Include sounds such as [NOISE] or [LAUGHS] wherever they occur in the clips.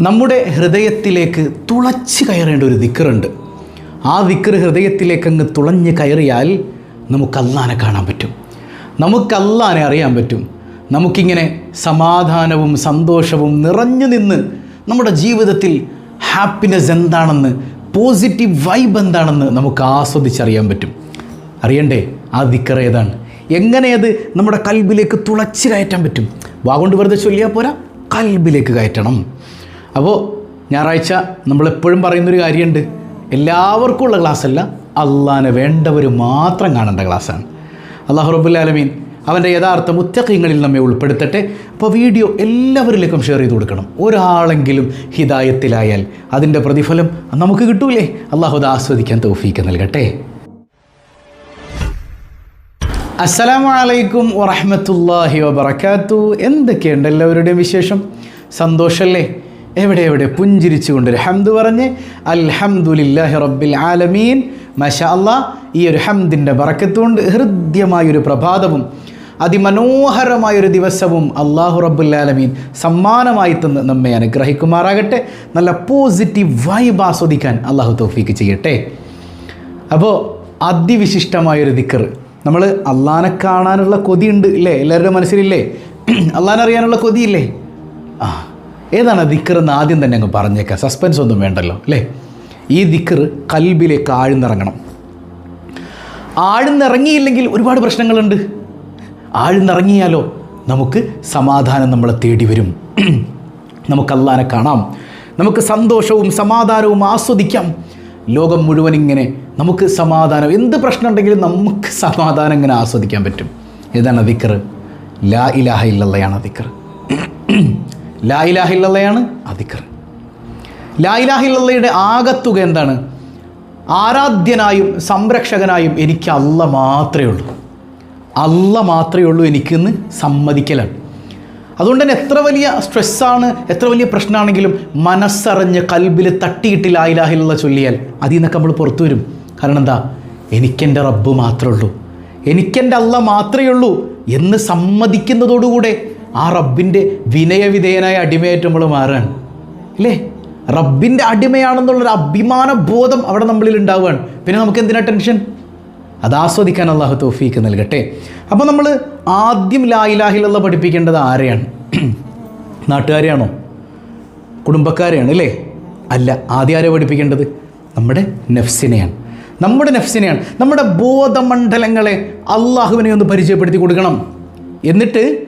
നമ്മുടെ ഹൃദയത്തിലേക്ക് തുളച്ച് കയറേണ്ട ഒരു ദിക്കറുണ്ട്. ആ ദിക്കർ ഹൃദയത്തിലേക്ക് അങ്ങ് തുളഞ്ഞ് കയറിയാൽ നമുക്ക് അല്ലാനെ കാണാൻ പറ്റും. നമുക്ക് അല്ലാനെ അറിയാൻ പറ്റും. നമുക്കിങ്ങനെ സമാധാനവും സന്തോഷവും നിറഞ്ഞു നിന്ന് നമ്മുടെ ജീവിതത്തിൽ ഹാപ്പിനെസ് എന്താണെന്ന് പോസിറ്റീവ് വൈബ് എന്താണെന്ന് നമുക്ക് ആസ്വദിച്ചറിയാൻ പറ്റും. അറിയണ്ടേ? ആ ദിക്കർ ഏതാണ്? എങ്ങനെ അത് നമ്മുടെ കൽബിലേക്ക് തുളച്ച് കയറ്റാൻ പറ്റും? വാഗൊണ്ട് വെറുതെ ചൊല്ലിയാൽ പോരാ. കൽബിലേക്ക് കയറ്റണം. അപ്പോൾ ഞായറാഴ്ച നമ്മളെപ്പോഴും പറയുന്നൊരു കാര്യമുണ്ട്. എല്ലാവർക്കും ഉള്ള ക്ലാസ്സല്ല അള്ളാനെ വേണ്ടവർ മാത്രം കാണേണ്ട ക്ലാസ്സാണ്. അള്ളാഹു റബുല്ലാലമീൻ അവന്റെ യഥാർത്ഥ മുത്തക്കങ്ങളിൽ നമ്മെ ഉൾപ്പെടുത്തട്ടെ. അപ്പോൾ വീഡിയോ എല്ലാവരിലേക്കും ഷെയർ ചെയ്ത് കൊടുക്കണം. ഒരാളെങ്കിലും ഹിതായത്തിലായാൽ അതിന്റെ പ്രതിഫലം നമുക്ക് കിട്ടൂലേ? അള്ളാഹു അത് ആസ്വദിക്കാൻ തൗഫീക്ക് നൽകട്ടെ. അസ്സലാമു അലൈക്കും വറഹമത്തല്ലാഹി വബർക്കാത്തു എന്തൊക്കെയുണ്ട് എല്ലാവരുടെയും വിശേഷം? സന്തോഷമല്ലേ എവിടെ എവിടെ പുഞ്ചിരിച്ചുകൊണ്ട് ഒരു ഹംദ് പറഞ്ഞ് അൽഹംദുലില്ലാഹി റബ്ബിൽ ആലമീൻ. മഷാ അല്ലാ ഈ ഒരു ഹംദിന്റെ ബറക്കത്തുകൊണ്ട് ഹൃദ്യമായൊരു പ്രഭാതവും അതിമനോഹരമായൊരു ദിവസവും അള്ളാഹു റബ്ബുല്ലാലമീൻ സമ്മാനമായി തന്ന് നമ്മെ അനുഗ്രഹിക്കുമാറാകട്ടെ. നല്ല പോസിറ്റീവ് വൈബ് ആസ്വദിക്കാൻ അള്ളാഹു തോഫീക്ക് ചെയ്യട്ടെ. അപ്പോൾ അതിവിശിഷ്ടമായൊരു ദിക്കർ നമ്മൾ അള്ളാനെ കാണാനുള്ള കൊതിയുണ്ട് ഇല്ലേ? എല്ലാവരുടെ മനസ്സിലില്ലേ? [CLEARS THROAT] അള്ളാനെ അറിയാനുള്ള കൊതിയില്ലേ? ആ. ഏതാണ് ദിക്കർ എന്ന് ആദ്യം തന്നെ അങ്ങ് പറഞ്ഞേക്കാം. സസ്പെൻസ് ഒന്നും വേണ്ടല്ലോ അല്ലേ? ഈ ദിക്കർ കൽബിലേക്ക് ആഴ്ന്നിറങ്ങണം. ആഴ്ന്നിറങ്ങിയില്ലെങ്കിൽ ഒരുപാട് പ്രശ്നങ്ങളുണ്ട്. ആഴ്ന്നിറങ്ങിയാലോ നമുക്ക് സമാധാനം നമ്മളെ തേടി വരും. [CLEARS THROAT] നമുക്ക് അള്ളാനെ കാണാം. നമുക്ക് സന്തോഷവും സമാധാനവും ആസ്വദിക്കാം. ലോകം മുഴുവൻ ഇങ്ങനെ നമുക്ക് സമാധാനം എന്ത് പ്രശ്നം ഉണ്ടെങ്കിലും നമുക്ക് സമാധാനം ഇങ്ങനെ ആസ്വദിക്കാൻ പറ്റും. ഏതാണ് ദിക്കർ ലാ ഇലാഹ ഇല്ലല്ലയാണ് ദിക്കർ ലാ ഇലാഹ ലായിലാഹില്ലയുടെ ആകത്തുക എന്താണ്? ആരാധ്യനായും സംരക്ഷകനായും എനിക്ക് അല്ല മാത്രമേ ഉള്ളൂ. അല്ല മാത്രമേ ഉള്ളൂ എനിക്കെന്ന് സമ്മതിക്കലാണ്. അതുകൊണ്ട് തന്നെ എത്ര വലിയ സ്ട്രെസ്സാണ് എത്ര വലിയ പ്രശ്നമാണെങ്കിലും മനസ്സറിഞ്ഞ് കൽബിൽ തട്ടിയിട്ട് ലായിലാഹില്ല ചൊല്ലിയാൽ അതിൽ നിന്നൊക്കെ നമ്മൾ പുറത്തു വരും. കാരണം എന്താ? എനിക്കെന്റെ റബ്ബ് മാത്രമേ ഉള്ളൂ. എനിക്കെന്റെ അല്ല മാത്രമേ ഉള്ളൂ എന്ന് സമ്മതിക്കുന്നതോടുകൂടെ ആ റബ്ബിന്റെ വിനയവിധേയനായ അടിമയായിട്ട് മാറാൻ. അല്ലേ റബ്ബിന്റെ അടിമയാണെന്നുള്ളൊരു അഭിമാന ബോധം അവിടെ നമ്മളിൽ ഉണ്ടാവുകയാണ്. പിന്നെ നമുക്ക് എന്തിനാ ടെൻഷൻ? അത് ആസ്വദിക്കാൻ അള്ളാഹു തോഫീക്ക് നൽകട്ടെ. അപ്പോൾ നമ്മൾ ആദ്യം ലായിലാഹിലുള്ള പഠിപ്പിക്കേണ്ടത് ആരെയാണ്? [CLEARS THROAT] നാട്ടുകാരെയാണോ? കുടുംബക്കാരെയാണ് അല്ലേ? അല്ല ആദ്യം ആരെ പഠിപ്പിക്കേണ്ടത്? നമ്മുടെ നെഫ്സിനെയാണ്. നമ്മുടെ നെഫ്സിനെയാണ്. നമ്മുടെ ബോധമണ്ഡലങ്ങളെ അള്ളാഹുവിനെ ഒന്ന് പരിചയപ്പെടുത്തി കൊടുക്കണം. എന്നിട്ട്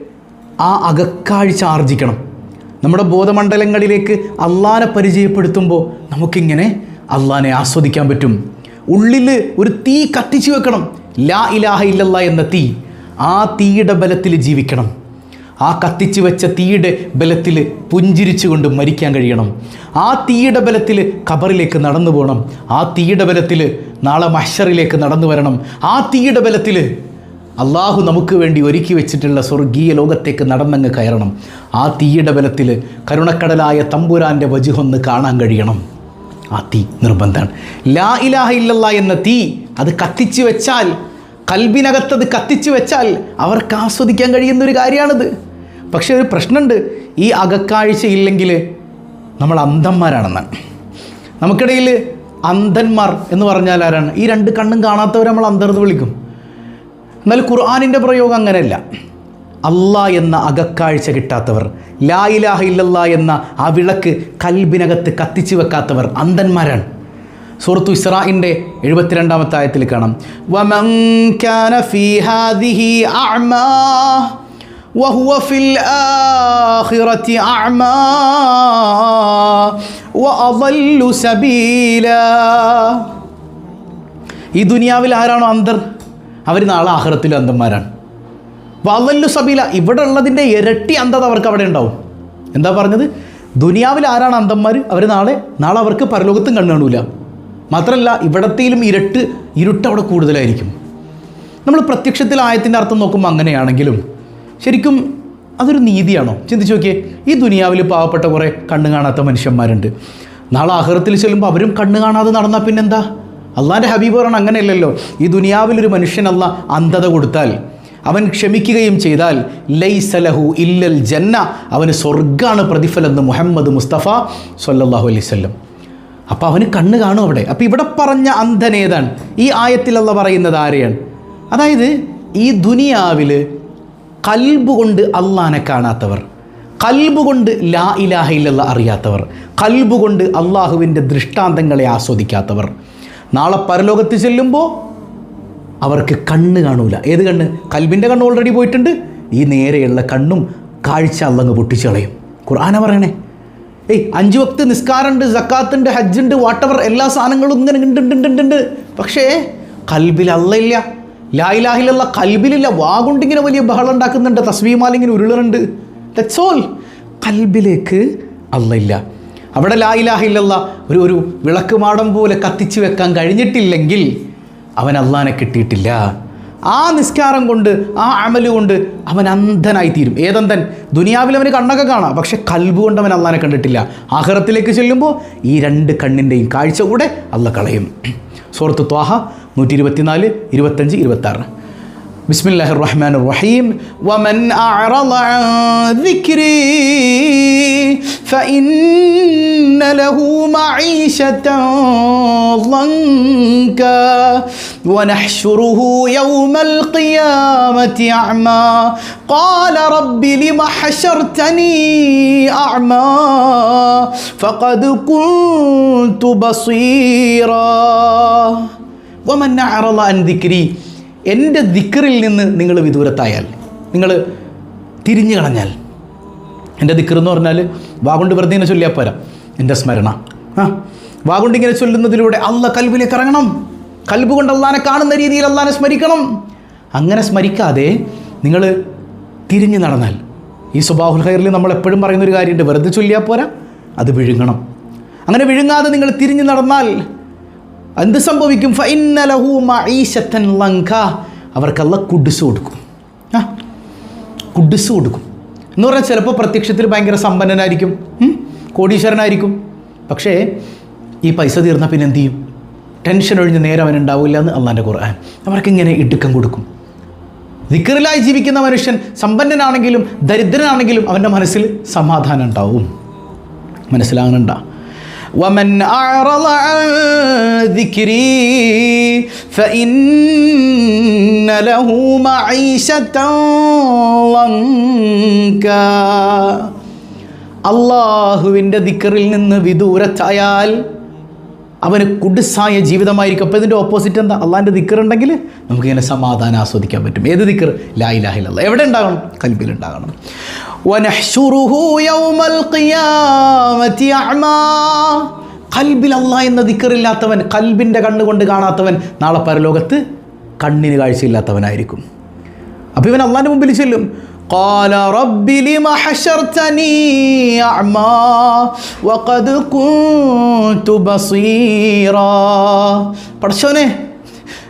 ആ അകക്കാഴ്ച ആർജിക്കണം നമ്മുടെ ബോധമണ്ഡലങ്ങളിലേക്ക് അള്ളാനെ പരിചയപ്പെടുത്തുമ്പോൾ നമുക്കിങ്ങനെ അള്ളാനെ ആസ്വദിക്കാൻ പറ്റും. ഉള്ളിൽ ഒരു തീ കത്തിച്ചു വെക്കണം. ലാ ഇലാഹ ഇല്ലല്ല എന്ന തീ. ആ തീയുടെ ബലത്തിൽ ജീവിക്കണം. ആ കത്തിച്ചു വെച്ച തീയുടെ ബലത്തിൽ പുഞ്ചിരിച്ചുകൊണ്ട് മരിക്കാൻ കഴിയണം. ആ തീയുടെ ബലത്തിൽ ഖബറിലേക്ക് നടന്നു പോകണം ആ തീയുടെ ബലത്തിൽ നാളെ മഷറിലേക്ക് നടന്നു വരണം. ആ തീയുടെ ബലത്തിൽ അള്ളാഹു നമുക്ക് വേണ്ടി ഒരുക്കി വെച്ചിട്ടുള്ള സ്വർഗീയ ലോകത്തേക്ക് നടന്നങ്ങ് കയറണം. ആ തീയുടെ ബലത്തിൽ കരുണക്കടലായ തമ്പുരാന്റെ വജുഹൊന്ന് കാണാൻ കഴിയണം. ആ തീ നിർബന്ധമാണ്. ലാ ഇലാഹ ഇല്ലല്ല എന്ന തീ അത് കത്തിച്ചു വെച്ചാൽ കൽബിനകത്തത് കത്തിച്ചു വെച്ചാൽ അവർക്ക് ആസ്വദിക്കാൻ കഴിയുന്ന ഒരു കാര്യമാണിത്. പക്ഷേ ഒരു പ്രശ്നമുണ്ട്. ഈ അകക്കാഴ്ച ഇല്ലെങ്കിൽ നമ്മൾ അന്ധന്മാരാണെന്നാണ് നമുക്കിടയിൽ അന്ധന്മാർ എന്ന് പറഞ്ഞാൽ ആരാണ്? ഈ രണ്ട് കണ്ണും കാണാത്തവരെ നമ്മൾ അന്ധർന്ന് വിളിക്കും. എന്നാൽ ഖുർആാനിൻ്റെ പ്രയോഗം അങ്ങനെയല്ല അല്ലാ എന്ന അകക്കാഴ്ച കിട്ടാത്തവർ ലാ ഇലാഹ ഇല്ലല്ലാ എന്ന ആ വിളക്ക് കൽബിനകത്ത് കത്തിച്ചു വെക്കാത്തവർ അന്ധന്മാരാണ് സൂറത്തു ഇസ്രാഇൻ്റെ എഴുപത്തിരണ്ടാമത്തെ ആയത്തിൽ കാണാം വമൻ കാന ഫീ ഹാദിഹി അഅ്മാ وهو في الآخرة أعمى وأضل سبيلا ഈ ദുനിയാവിൽ ആരാണോ അന്തർ അവർ നാളെ ആഹ്റത്തിൽ അന്തന്മാരാണ് വവല്ലു സബീല ഇവിടെ ഉള്ളതിന്റെ ഇരട്ടി അന്ധത അവർക്ക് അവിടെ ഉണ്ടാവും. എന്താ പറഞ്ഞത്? ദുനിയാവിൽ ആരാണ് അന്തന്മാർ അവർ നാളെ നാളെ അവർക്ക് പരലോകത്തും കണ്ണു കാണൂല. മാത്രമല്ല ഇവിടത്തേലും ഇരട്ട് ഇരുട്ട് അവിടെ കൂടുതലായിരിക്കും. നമ്മൾ പ്രത്യക്ഷത്തിൽ ആയത്തിന്റെ അർത്ഥം നോക്കുമ്പോൾ അങ്ങനെയാണെങ്കിലും ശരിക്കും അതൊരു നീതിയാണോ? ചിന്തിച്ചു നോക്കിയേ ഈ ദുനിയാവിൽ പാവപ്പെട്ട കുറേ കണ്ണു കാണാത്ത മനുഷ്യന്മാരുണ്ട്. നാളെ ആഹ്റത്തിൽ ചെല്ലുമ്പോൾ അവരും കണ്ണു കാണാതെ നടന്നാൽ പിന്നെന്താ? അള്ളാന്റെ ഹബീബ് പറയണം അങ്ങനെയല്ലല്ലോ. ഈ ദുനിയാവിലൊരു മനുഷ്യനല്ല അന്ധത കൊടുത്താൽ. അവൻ ക്ഷമിക്കുകയും ചെയ്താൽ ലൈസലഹു ഇല്ലൽ ജന്ന അവന് സ്വർഗാണ് പ്രതിഫലം എന്ന് മുഹമ്മദ് മുസ്തഫ സല്ലല്ലാഹു അലൈഹി വസല്ലം. അപ്പോൾ അവന് കണ്ണ് കാണും അവിടെ. അപ്പോൾ ഇവിടെ പറഞ്ഞ അന്ധനേതാണ് ഈ ആയത്തിലുള്ള പറയുന്നത് ആരെയാണ്? അതായത് ഈ ദുനിയാവിൽ കൽബ് കൊണ്ട് അള്ളാനെ കാണാത്തവർ കൽബ് കൊണ്ട് ലാ ഇലാഹ അറിയാത്തവർ കൽബ് കൊണ്ട് അള്ളാഹുവിന്റെ ദൃഷ്ടാന്തങ്ങളെ ആസ്വദിക്കാത്തവർ നാളെ പരലോകത്ത് ചെല്ലുമ്പോൾ അവർക്ക് കണ്ണ് കാണൂല. ഏത് കണ്ണ്? കൽബിന്റെ കണ്ണ് ഓൾറെഡി പോയിട്ടുണ്ട്. ഈ നേരെയുള്ള കണ്ണും കാഴ്ച അല്ലങ്ങ് പൊട്ടിച്ചു കളയും. ഖുർആന പറയണേ? ഏയ് അഞ്ച് വക്ത് നിസ്കാരമുണ്ട് സക്കാത്തുണ്ട് ഹജ്ജുണ്ട് വാട്ടവർ എല്ലാ സാധനങ്ങളും ഇങ്ങനെ ഉണ്ട് ഉണ്ട് ഉണ്ട് ഉണ്ട് പക്ഷേ കൽബിൽ അല്ലയില്ല ലായിലാഹിലുള്ള കൽബിലില്ല. വാഗുണ്ടിങ്ങനെ വലിയ ബഹളം ഉണ്ടാക്കുന്നുണ്ട് തസ്വീമാലിങ്ങനെ ഉരുളുന്നുണ്ട്. ദറ്റ്സ് ഓൾ കൽബിലേക്ക് അല്ലയില്ല അവിടെ ലായിലാഹില്ല ഒരു ഒരു വിളക്ക് മാടം പോലെ കത്തിച്ചു വെക്കാൻ കഴിഞ്ഞിട്ടില്ലെങ്കിൽ അവൻ അള്ളാനെ കിട്ടിയിട്ടില്ല. ആ നിസ്കാരം കൊണ്ട് ആ അമലുകൊണ്ട് അവൻ അന്ധനായി തീരും ഏതന്തൻ? ദുനിയാവിൽ അവന് കണ്ണൊക്കെ കാണാം പക്ഷെ കൽബ് കൊണ്ട് അവൻ അള്ളാനെ കണ്ടിട്ടില്ല. ആഹ്റത്തിലേക്ക് ചെല്ലുമ്പോൾ ഈ രണ്ട് കണ്ണിന്റെയും കാഴ്ച കൂടെ അള്ള കളയും. സുഹൃത്ത് ത്വാഹ നൂറ്റി ഇരുപത്തിനാല് ഇരുപത്തഞ്ച് ഇരുപത്താറ്. بسم الله الرحمن الرحيم ومن أعرض عن ذكري فإن له معيشة ضنكا ونحشره يوم القيامة أعمى. قال رب لم حشرتني أعمى؟ فقد كنت بصيرا. ومن أعرض عن ذكري؟ എന്റെ ദിക്കറിൽ നിന്ന് നിങ്ങൾ വിദൂരത്തായാൽ നിങ്ങൾ തിരിഞ്ഞു കളഞ്ഞാൽ എന്റെ ദിക്കർ എന്ന് പറഞ്ഞാൽ വാഗുണ്ട് വെറുതെ ഇങ്ങനെ ചൊല്ലിയാൽ പോരാ. എന്റെ സ്മരണ. ആ വാഗുണ്ട് ഇങ്ങനെ ചൊല്ലുന്നതിലൂടെ അല്ല കൽബിലേക്ക് ഇറങ്ങണം. കൽബ് കൊണ്ട് അള്ളാനെ കാണുന്ന രീതിയിൽ അള്ളാനെ സ്മരിക്കണം. അങ്ങനെ സ്മരിക്കാതെ നിങ്ങൾ തിരിഞ്ഞു നടന്നാൽ ഈ സ്വഭാവുൽ ഹൈറിൽ നമ്മൾ എപ്പോഴും പറയുന്നൊരു കാര്യമുണ്ട് വെറുതെ ചൊല്ലിയാൽ പോരാ അത് വിഴുങ്ങണം. അങ്ങനെ വിഴുങ്ങാതെ നിങ്ങൾ തിരിഞ്ഞു നടന്നാൽ എന്ത് സംഭവിക്കും? ഫൈനലഹു മഈശത്തൻ ലങ്ക. അവർക്കല്ല കുഡ്സ് കൊടുക്കും. ആ കുഡ്സ് കൊടുക്കും. എന്ന് പറഞ്ഞാൽ ചിലപ്പോൾ പ്രത്യക്ഷത്തിൽ ഭയങ്കര സമ്പന്നനായിരിക്കും. കോടീശ്വരനായിരിക്കും. പക്ഷേ ഈ പൈസ തീർന്നാൽ പിന്നെ എന്ത് ചെയ്യും? ടെൻഷൻ ഒഴിഞ്ഞ് നേരം അവൻ ഉണ്ടാവില്ല എന്ന് അള്ളാന്റെ ഖുർആൻ. അവർക്ക് ഇങ്ങനെ ഇടുക്കം കൊടുക്കും. ദിക്കറിലായി ജീവിക്കുന്ന മനുഷ്യൻ സമ്പന്നനാണെങ്കിലും ദരിദ്രനാണെങ്കിലും അവന്റെ മനസ്സിൽ സമാധാനം ഉണ്ടാവും. മനസ്സിലാകുന്നുണ്ടോ ومن أعرض عن ذكري فإن له معيشة ضنكا അള്ളാഹുവിൻ്റെ ദിക്കറിൽ നിന്ന് വിദൂരത്തായാൽ അവന് കുടുസായ ജീവിതമായിരിക്കും അപ്പോൾ ഇതിൻ്റെ ഓപ്പോസിറ്റ് എന്താ അള്ളാഹിൻ്റെ ദിക്കർ ഉണ്ടെങ്കിൽ നമുക്കിങ്ങനെ സമാധാനം ആസ്വദിക്കാൻ പറ്റും ഏത് ദിക്കർ ലായിലാഹില്ല എവിടെ ഉണ്ടാകണം കൽബിൽ ഉണ്ടാകണം وَنَحْشُرُهُ يَوْمَ الْقِيَامَةِ أَعْمَى കൽബിൽ അള്ളാഹ് എന്ന ദിക്കറില്ലാത്തവൻ കൽബിൻ്റെ കണ്ണുകൊണ്ട് കാണാത്തവൻ നാളെ പരലോകത്ത് കണ്ണിന് കാഴ്ചയില്ലാത്തവനായിരിക്കും അപ്പോൾ ഇവൻ അള്ളാഹിൻ്റെ മുമ്പിൽ ചെല്ലും قال رب لم حشرتني أعمى وقد كنت بصيرا പടച്ചോനെ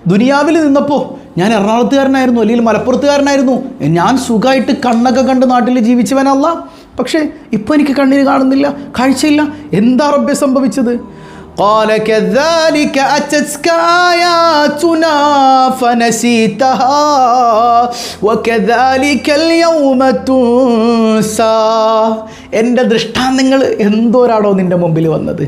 ദുനിയാവിൽ നിന്നപ്പോൾ ഞാൻ എറണാകുളത്തുകാരനായിരുന്നു അല്ലെങ്കിൽ മലപ്പുറത്തുകാരനായിരുന്നു ഞാൻ സുഖമായിട്ട് കണ്ണൊക്കെ കണ്ട് നാട്ടിൽ ജീവിച്ചവനല്ല പക്ഷേ ഇപ്പോൾ എനിക്ക് കണ്ണിന് കാണുന്നില്ല കാഴ്ചയില്ല എന്താ റബ്ബെ സംഭവിച്ചത് قال كذلك أتتك آياتنا فنسيتها وكذلك اليوم تنسى എൻ്റെ ദൃഷ്ടാന്തങ്ങൾ എന്തോരാടോ നിൻ്റെ മുമ്പിൽ വന്നത്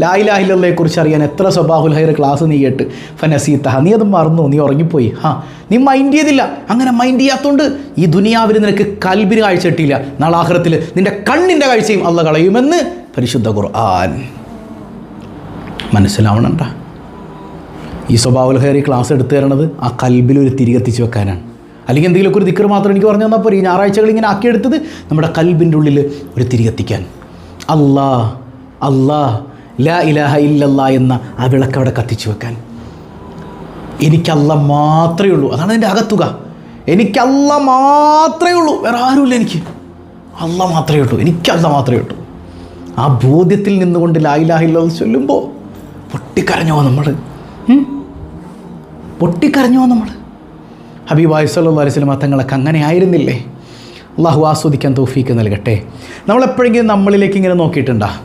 ലായിലാഹില്ലയെ കുറിച്ച് അറിയാൻ എത്ര സ്വഭാഹുൽ ഹൈർ ക്ലാസ് നീ കേട്ട്? ഫനസീത്തഹ നീ അത് മറന്നു. നീ ഉറങ്ങിപ്പോയി. ഹാ. നീ മൈൻഡ് ചെയ്തില്ല. അങ്ങനെ മൈൻഡ് ചെയ്യാത്തതുകൊണ്ട് ഈ ദുനിയാവിൽ നിനക്ക് കൽബിന് കാഴ്ച കിട്ടിയില്ല നാളാഹ്രത്തിൽ നിന്റെ കണ്ണിന്റെ കാഴ്ചയും അല്ല കളയുമെന്ന് പരിശുദ്ധ ഖുർആൻ. മനസ്സിലാവണണ്ട? ഈ സ്വഭാവുൽ ഹൈറി ക്ലാസ് എടുത്തു തരണത് ആ കൽബിലൊരു തിരികെത്തിച്ച് വെക്കാനാണ്. അല്ലെങ്കിൽ എന്തെങ്കിലുമൊക്കെ ഒരു ദിക്കർ മാത്രം എനിക്ക് പറഞ്ഞു തന്നാൽ പോരെ. ഈ ഞായറാഴ്ചകൾ ഇങ്ങനെ ആക്കിയെടുത്തത് നമ്മുടെ കൽബിന്റെ ഉള്ളിൽ ഒരു തിരികെത്തിക്കാൻ അല്ലാ അല്ലാ ലാ ഇലാഹ ഇല്ലല്ല എന്ന ആ വിളക്ക് അവിടെ കത്തിച്ചു വെക്കാൻ. എനിക്കല്ല മാത്രമേ ഉള്ളൂ. അതാണ് എന്റെ അകത്തുക. എനിക്കല്ല മാത്രമേ ഉള്ളൂ. വേറെ ആരുമില്ല എനിക്ക്. അല്ല മാത്രമേ ഉള്ളൂ. എനിക്കല്ല മാത്രമേ ഉള്ളൂ. ആ ബോധ്യത്തിൽ നിന്നുകൊണ്ട് ലായിലാഹില്ല ചൊല്ലുമ്പോൾ പൊട്ടിക്കരഞ്ഞോ നമ്മൾ പൊട്ടിക്കരഞ്ഞോ നമ്മൾ ഹബീബായ് വായുസല്ലാ അലൈഹി സ്വലമ തങ്ങളൊക്കെ അങ്ങനെ ആയിരുന്നില്ലേ? അള്ളാഹു ആസ്വദിക്കാൻ തോഫീക്ക് നൽകട്ടെ. നമ്മളെപ്പോഴെങ്കിലും നമ്മളിലേക്ക് ഇങ്ങനെ നോക്കിയിട്ടുണ്ടാ?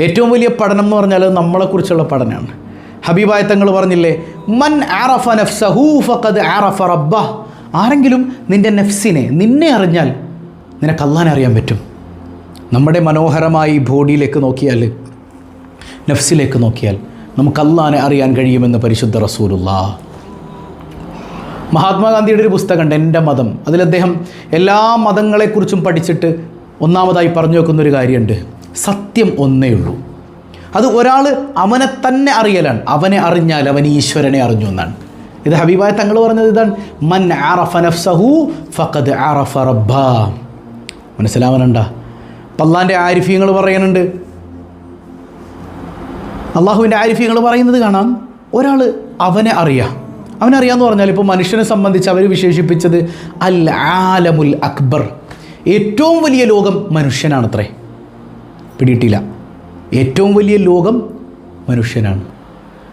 ഏറ്റവും വലിയ പഠനം എന്ന് പറഞ്ഞാൽ നമ്മളെക്കുറിച്ചുള്ള പഠനമാണ്. ഹബീബായ തങ്ങൾ പറഞ്ഞില്ലേ മൻ ആറഫ നഫ്സഹു ഫഖദ് ആറഫ റബ്ബ ആരെങ്കിലും നിന്റെ നെഫ്സിനെ നിന്നെ അറിഞ്ഞാൽ നിനക്ക് അള്ളാനെ അറിയാൻ പറ്റും. നമ്മുടെ മനോഹരമായി ബോഡിയിലേക്ക് നോക്കിയാൽ നഫ്സിലേക്ക് നോക്കിയാൽ നമുക്ക് അള്ളാനെ അറിയാൻ കഴിയുമെന്ന് പരിശുദ്ധ റസൂലുള്ള മഹാത്മാഗാന്ധിയുടെ ഒരു പുസ്തകമുണ്ട് എന്റെ മതം. അതിൽ അദ്ദേഹം എല്ലാ മതങ്ങളെക്കുറിച്ചും പഠിച്ചിട്ട് ഒന്നാമതായി പറഞ്ഞു വെക്കുന്നൊരു കാര്യമുണ്ട്. സത്യം ഒന്നേ ഉള്ളൂ. അത് ഒരാൾ അവനെ തന്നെ അറിയലാണ്. അവനെ അറിഞ്ഞാൽ അവൻ ഈശ്വരനെ അറിഞ്ഞു എന്നാണ്. ഇത് ഹബീബായ തങ്ങൾ പറഞ്ഞത് ഇതാണ്. മൻ ആറഫ നഫ്സഹു ഫഖദ് ആറഫ റബ്ബ. മനസ്സിലാവനുണ്ട പല്ലാന്റെ ആരിഫ്യങ്ങൾ പറയുന്നുണ്ട് അള്ളാഹുവിന്റെ ആരിഫ്യങ്ങൾ പറയുന്നത് കാണാം. ഒരാൾ അവനെ അറിയാം. അവനറിയാന്ന് പറഞ്ഞാൽ ഇപ്പോൾ മനുഷ്യനെ സംബന്ധിച്ച് അവർ വിശേഷിപ്പിച്ചത് അൽ ആലമുൽ അക്ബർ. ഏറ്റവും വലിയ ലോകം മനുഷ്യനാണത്രേ. പിടിയിട്ടില്ല. ഏറ്റവും വലിയ ലോകം മനുഷ്യനാണ്.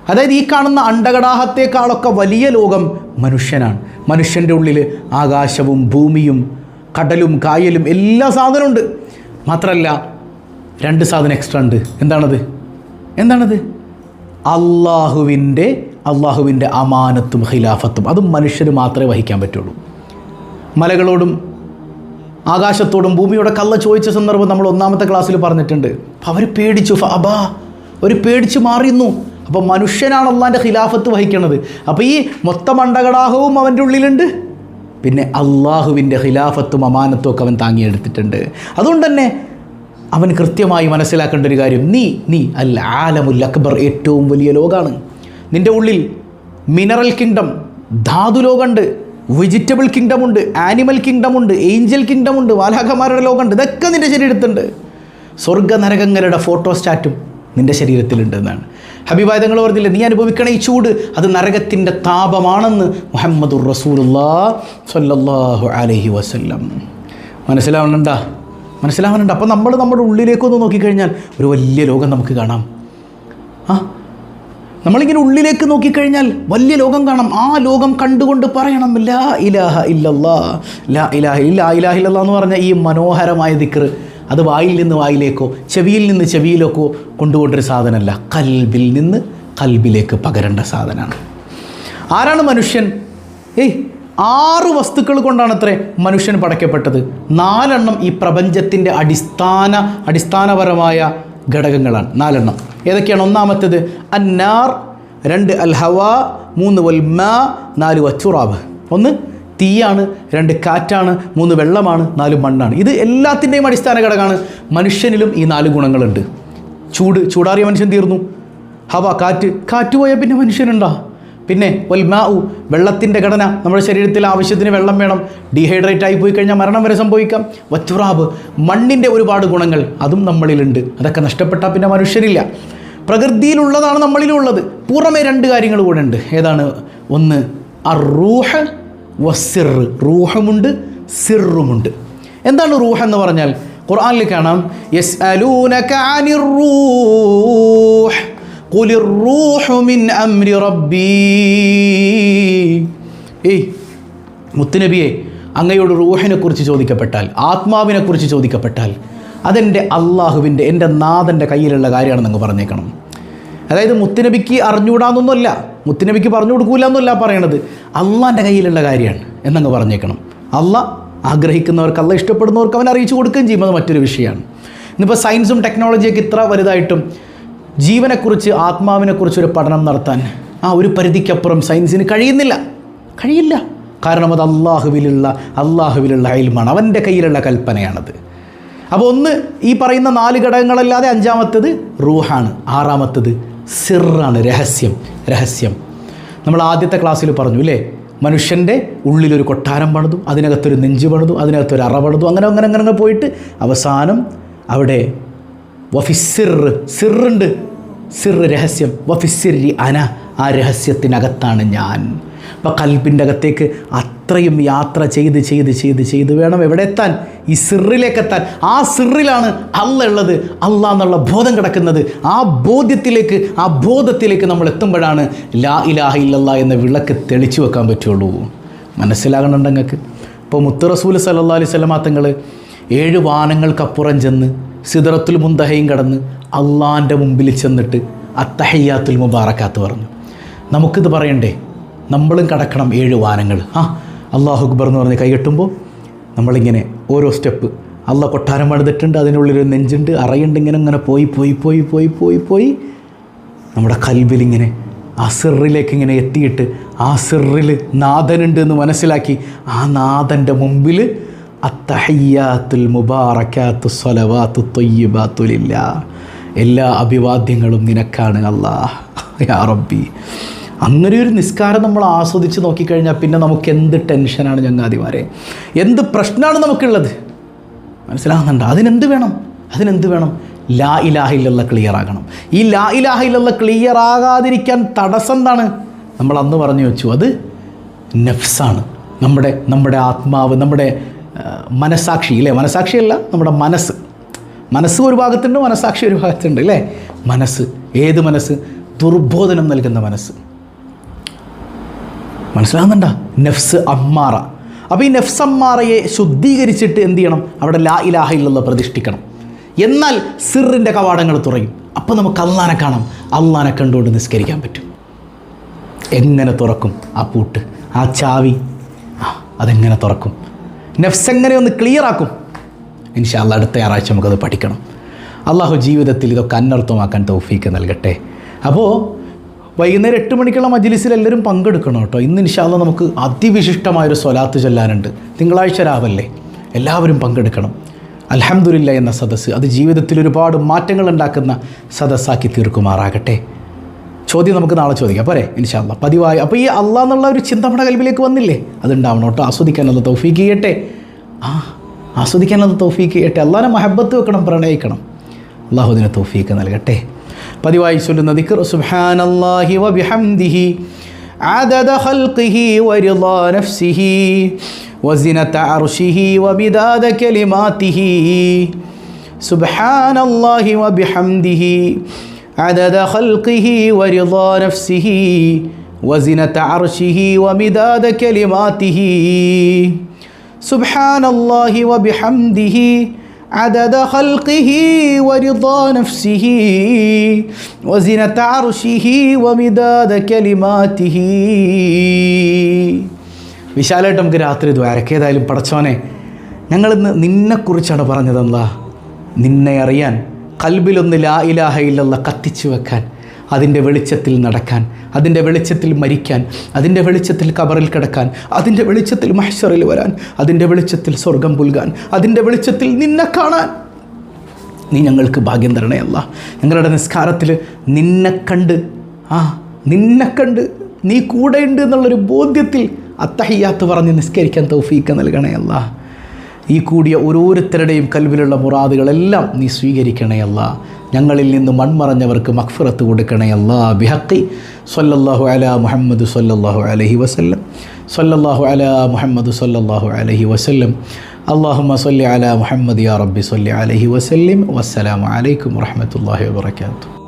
അതായത് ഈ കാണുന്ന അണ്ടകടാഹത്തെക്കാളൊക്കെ വലിയ ലോകം മനുഷ്യനാണ്. മനുഷ്യന്റെ ഉള്ളിൽ ആകാശവും ഭൂമിയും കടലും കായലും എല്ലാ സാധനമുണ്ട്. മാത്രമല്ല രണ്ട് സാധനം എക്സ്ട്രാ ഉണ്ട്. എന്താണത്? എന്താണത്? അള്ളാഹുവിന്റെ അള്ളാഹുവിന്റെ അമാനത്തും ഖിലാഫത്തും. അതും മനുഷ്യന് മാത്രമേ വഹിക്കാൻ പറ്റുള്ളൂ. മലകളോടും ആകാശത്തോടും ഭൂമിയോടെ കള്ള ചോദിച്ച സന്ദർഭം നമ്മൾ ഒന്നാമത്തെ ക്ലാസ്സിൽ പറഞ്ഞിട്ടുണ്ട്. അവർ പേടിച്ചു. അബാ ഒരു പേടിച്ച് മാറിയുന്നു. അപ്പോൾ മനുഷ്യനാണ് അള്ളാന്റെ ഖിലാഫത്ത് വഹിക്കുന്നത് അപ്പോൾ ഈ മൊത്തം അണ്ടകടാഹവും അവന്റെ ഉള്ളിലുണ്ട്. പിന്നെ അള്ളാഹുവിന്റെ ഖിലാഫത്തും അമാനത്തും ഒക്കെ അവൻ താങ്ങിയെടുത്തിട്ടുണ്ട്. അതുകൊണ്ട് തന്നെ അവൻ കൃത്യമായി മനസ്സിലാക്കേണ്ട ഒരു കാര്യം. നീ നീ അൽ ആലമുൽ അക്ബർ ഏറ്റവും വലിയ ലോകമാണ് നിന്റെ ഉള്ളിൽ മിനറൽ കിങ്ഡം ധാതുലോകമുണ്ട്. വെജിറ്റബിൾ കിങ്ഡം ഉണ്ട് ആനിമൽ കിങ്ഡം ഉണ്ട് ഏഞ്ചൽ കിങ്ഡം ഉണ്ട് വാലാഖമാരുടെ ലോകമുണ്ട് ഇതൊക്കെ നിന്റെ ശരീരത്തുണ്ട് സ്വർഗ നരകങ്ങളുടെ ഫോട്ടോസ്റ്റാറ്റും നിന്റെ ശരീരത്തിലുണ്ട് എന്നാണ്. ഹബീബായ പറഞ്ഞില്ലേ നീ അനുഭവിക്കണ ഈ ചൂട് അത് നരകത്തിന്റെ താപമാണെന്ന് മുഹമ്മദുർ റസൂലുല്ലാ സല്ലല്ലാഹു അലൈഹി വസല്ലം. മനസ്സിലാവുന്നുണ്ടാ മനസ്സിലാവുന്നുണ്ട് അപ്പോൾ നമ്മൾ നമ്മുടെ ഉള്ളിലേക്കൊന്ന് നോക്കിക്കഴിഞ്ഞാൽ ഒരു വലിയ ലോകം നമുക്ക് കാണാം. ആ നമ്മളിങ്ങനെ ഉള്ളിലേക്ക് നോക്കിക്കഴിഞ്ഞാൽ വലിയ ലോകം കാണാം. ആ ലോകം കണ്ടുകൊണ്ട് പറയണം ലാ ഇലാഹ ഇല്ലല്ലാ ലാ ഇലാഹ ഇല്ല ഇലാഹ ഇല്ലല്ലാ എന്ന് പറഞ്ഞ ഈ മനോഹരമായ ദിക്ർ അത് വായിൽ നിന്ന് വായിലേക്കോ ചെവിയിൽ നിന്ന് ചെവിയിലേക്കോ കൊണ്ടുപോണ്ടൊരു സാധനമല്ല. കൽബിൽ നിന്ന് കൽബിലേക്ക് പകരേണ്ട സാധനമാണ്. ആരാണ് മനുഷ്യൻ? ഏയ് ആറ് വസ്തുക്കൾ കൊണ്ടാണ് അത്രേ മനുഷ്യൻ പടയ്ക്കപ്പെട്ടത്. നാലെണ്ണം ഈ പ്രപഞ്ചത്തിന്റെ അടിസ്ഥാന അടിസ്ഥാനപരമായ ഘടകങ്ങളാണ്. നാലെണ്ണം. ഏതൊക്കെയാണ് ഒന്നാമത്തേത്? അന്നാർ രണ്ട് അൽ ഹവ മൂന്ന് വൽമ നാല് വച്ചുറാബ്. ഒന്ന് തീയാണ് രണ്ട് കാറ്റാണ് മൂന്ന് വെള്ളമാണ് നാല് മണ്ണാണ്. ഇത് എല്ലാത്തിന്റെയും അടിസ്ഥാന ഘടകമാണ്. മനുഷ്യനിലും ഈ നാല് ഗുണങ്ങളുണ്ട്. ചൂട് ചൂടാറിയ മനുഷ്യൻ തീർന്നു. ഹവ കാറ്റ്. കാറ്റ് പോയാൽ പിന്നെ മനുഷ്യനുണ്ടാ. പിന്നെ ഒൽമാഉ വെള്ളത്തിന്റെ ഘടന. നമ്മുടെ ശരീരത്തിൽ ആവശ്യത്തിന് വെള്ളം വേണം. ഡീഹൈഡ്രേറ്റ് ആയി പോയി കഴിഞ്ഞാൽ മരണം വരെ സംഭവിക്കാം. വച്ചുറാബ് മണ്ണിന്റെ ഒരുപാട് ഗുണങ്ങൾ അതും നമ്മളിലുണ്ട്. അതൊക്കെ നഷ്ടപ്പെട്ടാൽ പിന്നെ മനുഷ്യരില്ല. പ്രകൃതിയിലുള്ളതാണ് നമ്മളിലുള്ളത്. പുറമെ രണ്ട് കാര്യങ്ങൾ കൂടെ ഉണ്ട്. ഏതാണ്? ഒന്ന് അറൂഹ വസിർ റൂഹമുണ്ട് സിറുമുണ്ട് എന്താണ് റൂഹ എന്ന് പറഞ്ഞാൽ? ഖുർആാനിൽ കാണാം യസ് അലൂന റൂഹ്. ഏയ് മുത്തുനബിയെ അങ്ങയോട് റൂഹിനെ കുറിച്ച് ചോദിക്കപ്പെട്ടാൽ ആത്മാവിനെ കുറിച്ച് ചോദിക്കപ്പെട്ടാൽ അതെന്റെ അള്ളാഹുവിന്റെ എന്റെ നാഥന്റെ കയ്യിലുള്ള കാര്യമാണെന്ന് നിങ്ങൾ പറഞ്ഞേക്കണം. അതായത് മുത്തുനബിക്ക് അറിഞ്ഞുകൂടാന്നൊന്നുമല്ല മുത്തുനബിക്ക് പറഞ്ഞു കൊടുക്കൂല എന്നല്ല പറയണത്. അള്ളാന്റെ കയ്യിലുള്ള കാര്യമാണ് എന്നങ്ങ് പറഞ്ഞേക്കണം. അല്ല ആഗ്രഹിക്കുന്നവർക്ക് അല്ല ഇഷ്ടപ്പെടുന്നവർക്ക് അവൻ അറിയിച്ചു കൊടുക്കുകയും ചെയ്യുമ്പോൾ മറ്റൊരു വിഷയമാണ്. ഇന്നിപ്പോൾ സയൻസും ടെക്നോളജിയൊക്കെ ഇത്ര വലുതായിട്ടും ജീവനെക്കുറിച്ച് ആത്മാവിനെക്കുറിച്ച് ഒരു പഠനം നടത്താൻ ആ ഒരു പരിധിക്കപ്പുറം സയൻസിന് കഴിയുന്നില്ല. കഴിയില്ല. കാരണം അത് അള്ളാഹുവിലുള്ള അള്ളാഹുവിലുള്ള അയൽമാണ് അവന്റെ കയ്യിലുള്ള കൽപ്പനയാണത്. അപ്പോൾ ഒന്ന് ഈ പറയുന്ന നാല് ഘടകങ്ങളല്ലാതെ അഞ്ചാമത്തത് റൂഹാണ്. ആറാമത്തത് സിറാണ് രഹസ്യം. രഹസ്യം. നമ്മൾ ആദ്യത്തെ ക്ലാസ്സിൽ പറഞ്ഞു അല്ലേ മനുഷ്യന്റെ ഉള്ളിലൊരു കൊട്ടാരം പണിതു അതിനകത്തൊരു നെഞ്ച് പണിതു അതിനകത്തൊരു അറ പണിതു അങ്ങനെ അങ്ങനെ അങ്ങനെ പോയിട്ട് അവസാനം അവിടെ വഫിസിർ സിറുണ്ട്. സിറ് രഹസ്യം. വഫിസിറി അന ആ രഹസ്യത്തിനകത്താണ് ഞാൻ. അപ്പം കൽപ്പിന്റെ അകത്തേക്ക് അത്രയും യാത്ര ചെയ്ത് ചെയ്ത് ചെയ്ത് ചെയ്ത് വേണം എവിടെ എത്താൻ? ഈ സിറിലേക്കെത്താൻ ആ സിറിലാണ് അല്ല ഉള്ളത്. അല്ല എന്നുള്ള ബോധം കിടക്കുന്നത്. ആ ബോധ്യത്തിലേക്ക് ആ ബോധത്തിലേക്ക് നമ്മൾ എത്തുമ്പോഴാണ് ലാ ഇലാഹ ഇല്ലല്ല എന്ന വിളക്ക് തെളിച്ചു വെക്കാൻ പറ്റുള്ളൂ. മനസ്സിലാകണുണ്ട് നിങ്ങൾക്ക്? ഇപ്പോൾ മുത്ത് റസൂൽ സല്ലാ അലൈഹി സ്വലമാ ഏഴ് വാനങ്ങൾക്കപ്പുറം ചെന്ന് സിദറത്തുൽ മുന്തഹയും കടന്ന് അള്ളാന്റെ മുമ്പിൽ ചെന്നിട്ട് അത്തഹയ്യാത്തുൽ മുബാറക്കാത്ത് പറഞ്ഞു. നമുക്കിത് പറയണ്ടേ? നമ്മളും കടക്കണം ഏഴ് വാനങ്ങൾ. ആ അള്ളാഹു അക്ബർ എന്ന് പറഞ്ഞ് കൈകെട്ടുമ്പോൾ നമ്മളിങ്ങനെ ഓരോ സ്റ്റെപ്പ്. അള്ള കൊട്ടാരം പണിതിട്ടുണ്ട് അതിനുള്ളിലൊരു നെഞ്ചുണ്ട് അറയുണ്ട് ഇങ്ങനെ ഇങ്ങനെ പോയി പോയി പോയി പോയി പോയി പോയി. നമ്മുടെ കൽബിലിങ്ങനെ ആ സിറിലേക്ക് ഇങ്ങനെ എത്തിയിട്ട് ആ സിറിൽ നാഥനുണ്ട് എന്ന് മനസ്സിലാക്കി ആ നാഥന്റെ മുമ്പിൽ അത്തഹയ്യാത്തുൽ മുബാറക്കാത്തു സ്വലവാത്തു തൊയ്യബാത്തുലില്ല എല്ലാ അഭിവാദ്യങ്ങളും നിനക്കാണ് അല്ലാഹ്. [LAUGHS] യാ റബ്ബി. അങ്ങനെ ഒരു നിസ്കാരം നമ്മൾ ആസ്വദിച്ച് നോക്കിക്കഴിഞ്ഞാൽ പിന്നെ നമുക്ക് എന്ത് ടെൻഷനാണ് ചങ്ങാതിമാരെ? എന്ത് പ്രശ്നമാണ് നമുക്കുള്ളത്? മനസ്സിലാകുന്നുണ്ട് അതിനെന്ത് വേണം? അതിനെന്ത് വേണം? ലാ ഇലാഹില്ല ക്ലിയർ ആകണം. ഈ ലാ ഇലാഹില്ല ക്ലിയർ ആകാതിരിക്കാൻ തടസ്സം എന്താണ്? നമ്മൾ അന്ന് പറഞ്ഞു വെച്ചു അത് നഫ്സാണ്. നമ്മുടെ നമ്മുടെ ആത്മാവ് നമ്മുടെ മനസാക്ഷി ഇല്ലേ? മനസാക്ഷിയല്ല നമ്മുടെ മനസ്സ്. മനസ്സ് ഒരു ഭാഗത്തുണ്ട് മനസാക്ഷി ഒരു ഭാഗത്തുണ്ട് അല്ലേ മനസ്സ്. ഏത് മനസ്സ്? ദുർബോധനം നൽകുന്ന മനസ്സ്. മനസ്സിലാകുന്നുണ്ട നെഫ്സ് അമ്മാറ. അപ്പോൾ ഈ നെഫ്സ് അമ്മാറയെ ശുദ്ധീകരിച്ചിട്ട് എന്ത് ചെയ്യണം? അവിടെ ലാ ഇലാഹ ഇല്ലെന്ന് പ്രതിഷ്ഠിക്കണം. എന്നാൽ സിറിന്റെ കവാടങ്ങൾ തുറയും. അപ്പോൾ നമുക്ക് അള്ളാനെ കാണാം. അള്ളാനെ കണ്ടുകൊണ്ട് നിസ്കരിക്കാൻ പറ്റും. എങ്ങനെ തുറക്കും? ആ പൂട്ട് ആ ചാവി. അതെങ്ങനെ തുറക്കും? നെഫ്സ് ഒന്ന് ക്ലിയർ ആക്കും? ഇൻഷാല്ല അടുത്ത ഞായറാഴ്ച നമുക്കത് പഠിക്കണം. അള്ളാഹു ജീവിതത്തിൽ ഇതൊക്കെ അനർത്ഥമാക്കാൻ തൗഫീക്ക് നൽകട്ടെ. അപ്പോൾ വൈകുന്നേരം എട്ട് മണിക്കുള്ള മജ്ലിസിൽ എല്ലാവരും പങ്കെടുക്കണം കേട്ടോ. ഇന്ന് ഇൻഷാല്ല നമുക്ക് അതിവിശിഷ്ടമായൊരു സ്വലാത്ത് ചൊല്ലാനുണ്ട്. തിങ്കളാഴ്ച രാവല്ലേ? എല്ലാവരും പങ്കെടുക്കണം. അലഹമുല്ല എന്ന സദസ്സ് അത് ജീവിതത്തിൽ ഒരുപാട് മാറ്റങ്ങൾ ഉണ്ടാക്കുന്ന സദസ്സാക്കി തീർക്കുമാറാകട്ടെ. ചോദ്യം നമുക്ക് നാളെ ചോദിക്കാം പോരെ ഇൻഷാല്ല പതിവായി അപ്പോൾ ഈ അള്ളാഹ് എന്നുള്ള ഒരു ചിന്ത നമ്മുടെ കൽവിലേക്ക് വന്നില്ലേ അതുണ്ടാവണം കേട്ടോ ആസ്വദിക്കാനുള്ള തൗഫീക്ക് ചെയ്യട്ടെ ആ ആസ്വദിക്കാനുള്ള തൗഫീക്ക് ചെയ്യട്ടെ അള്ളാഹിനെ മഹബത്ത് വെക്കണം പ്രണയിക്കണം അള്ളാഹു അതിന് തൗഫീക്ക് നൽകട്ടെ പതിവായി ചൊല്ലുന്ന ദിക്ർ സുബ്ഹാനല്ലാഹി വബിഹംദിഹി عدد خلقه ورضا نفسه وزنة عرشه وبداد كلماته سبحان الله وبحمده عدد خلقه ورضا نفسه وزنة عرشه ومداد كلماته سبحان الله وبحمده عدد خلقه ورضا نفسه وزنة عرشه ومداد كلماته വിശാലമായിട്ട് നമുക്ക് രാത്രി ദ്വാരക്ക് ഏതായാലും പടച്ചോനെ ഞങ്ങളിന്ന് നിന്നെക്കുറിച്ചാണ് പറഞ്ഞതല്ല നിന്നെ അറിയാൻ കൽബിലൊന്ന് ലാ ഇലാഹ ഇല്ലല്ല കത്തിച്ചു വെക്കാൻ അതിന്റെ വെളിച്ചത്തിൽ നടക്കാൻ അതിന്റെ വെളിച്ചത്തിൽ മരിക്കാൻ അതിന്റെ വെളിച്ചത്തിൽ കബറിൽ കിടക്കാൻ അതിന്റെ വെളിച്ചത്തിൽ മഹ്ഷറിൽ വരാൻ അതിന്റെ വെളിച്ചത്തിൽ സ്വർഗം പുൽകാൻ അതിന്റെ വെളിച്ചത്തിൽ നിന്നെ കാണാൻ. നീ ഞങ്ങൾക്ക് ഭാഗ്യം തരണയല്ല. ഞങ്ങളുടെ നിസ്കാരത്തിൽ നിന്നെ കണ്ട് ആ നിന്നെ കണ്ട് നീ കൂടെയുണ്ട് എന്നുള്ളൊരു ബോധ്യത്തിൽ അത്തഹിയാത്ത് പറഞ്ഞ് നിസ്കരിക്കാൻ തൗഫീക്ക് നൽകണയല്ല. ഈ കൂടിയ ഓരോരുത്തരുടെയും കൽവിലുള്ള മുറാദുകളെല്ലാം നീ സ്വീകരിക്കണേയല്ല ഞങ്ങളിൽ നിന്ന് മൺമറഞ്ഞവർക്ക് മഖ്ഫറത്ത് കൊടുക്കണേയല്ല ബിഹക്കി സൊല്ലാഹു അല മുഹമ്മദ് സൊല്ലാഹു അലഹി വസല്ലം. സൊല്ലാഹു അല മുഹമ്മദ് സൊല്ലാഹു അലഹി വസല്ലം. അള്ളാഹു മസ്ല്ലി അല മുഹമ്മദ് യാ റബ്ബി സൊല്ലി അലഹി വസ്ല്ലിം. വസ്സലാമു അലൈക്കും വറഹമത്തല്ലാഹി വാത്തു